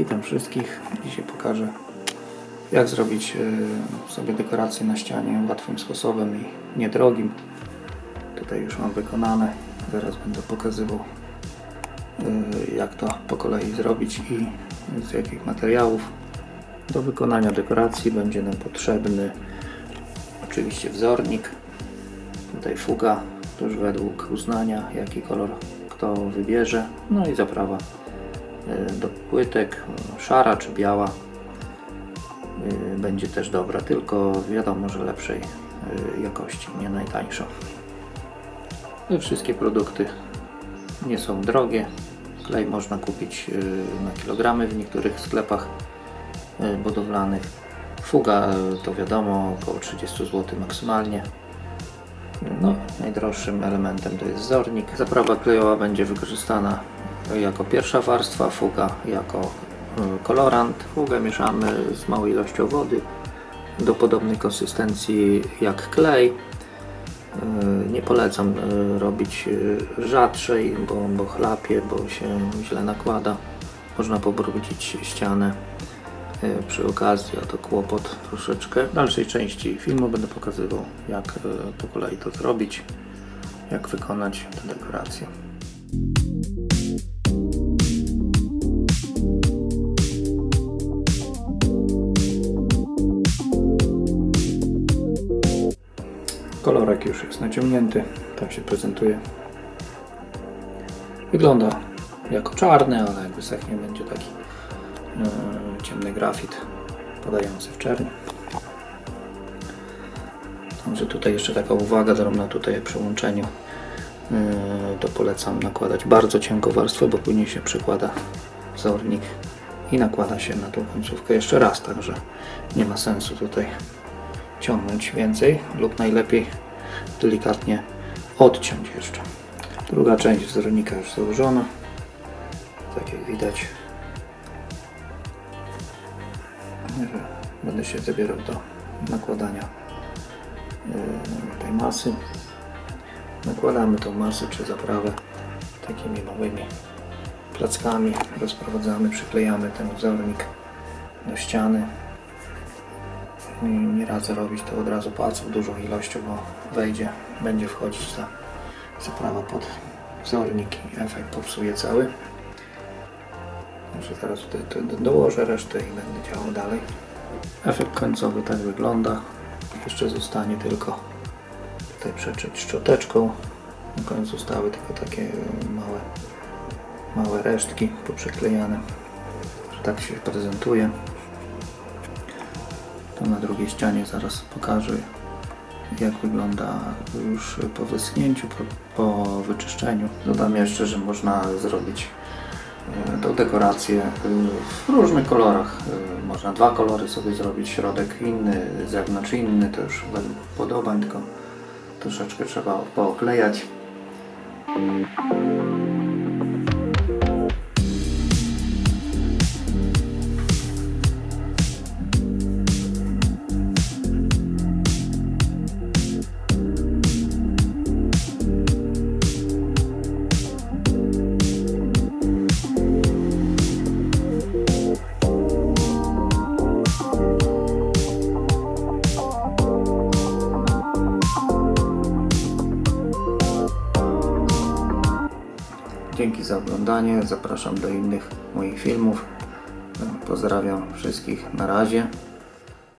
Witam wszystkich. Dzisiaj pokażę jak zrobić e, sobie dekorację na ścianie łatwym sposobem i niedrogim. Tutaj już mam wykonane. Zaraz będę pokazywał e, jak to po kolei zrobić i z jakich materiałów. Do wykonania dekoracji będzie nam potrzebny oczywiście wzornik, tutaj fuga, już według uznania, jaki kolor kto wybierze, no i zaprawa do płytek, szara czy biała y, będzie też dobra, tylko wiadomo, że lepszej y, jakości, nie najtańsza. Wszystkie produkty nie są drogie. Klej można kupić na kilogramy w niektórych sklepach budowlanych. Fuga to wiadomo około 30 zł maksymalnie. No, najdroższym elementem to jest wzornik. Zaprawa klejowa będzie wykorzystana jako pierwsza warstwa, fuga jako y, kolorant. Fugę mieszamy z małą ilością wody do podobnej konsystencji jak klej. Y, Nie polecam y, robić rzadszej, bo, bo chlapie, bo się źle nakłada. Można pobrudzić ścianę przy okazji, a to kłopot troszeczkę. W dalszej części filmu będę pokazywał, jak po kolei to zrobić, jak wykonać tę dekorację. Kolorek już jest naciągnięty, tak się prezentuje. Wygląda jako czarny, ale jak wysechnie będzie taki e, ciemny grafit podający w czerni. Także tutaj jeszcze taka uwaga drobna tutaj przy łączeniu. E, to polecam nakładać bardzo cienką warstwę, bo później się przekłada wzornik i nakłada się na tą końcówkę jeszcze raz, także nie ma sensu tutaj ciągnąć więcej lub najlepiej delikatnie odciąć jeszcze. Druga część wzornika już założona. Tak jak widać. Będę się zabierał do nakładania yy, tej masy. Nakładamy tą masę czy zaprawę takimi małymi plackami. Rozprowadzamy, przyklejamy ten wzornik do ściany. Nie radzę robić to od razu palców dużą ilością, bo wejdzie, będzie wchodzić ta zaprawa pod wzornik i efekt popsuje cały. Może teraz tutaj do- dołożę resztę i będę działał dalej. Efekt końcowy tak wygląda. Jeszcze zostanie tylko tutaj przeczyć szczoteczką. Na końcu zostały tylko takie małe, małe resztki poprzyklejane. Tak się prezentuje. To na drugiej ścianie zaraz pokażę jak wygląda już po wyschnięciu, po, po wyczyszczeniu. Dodam jeszcze, że można zrobić e, tą dekorację w różnych kolorach. E, Można dwa kolory sobie zrobić, środek inny, zewnątrz inny, to już według podobań, tylko troszeczkę trzeba pooklejać. Dzięki za oglądanie. Zapraszam do innych moich filmów. Pozdrawiam wszystkich. Na razie.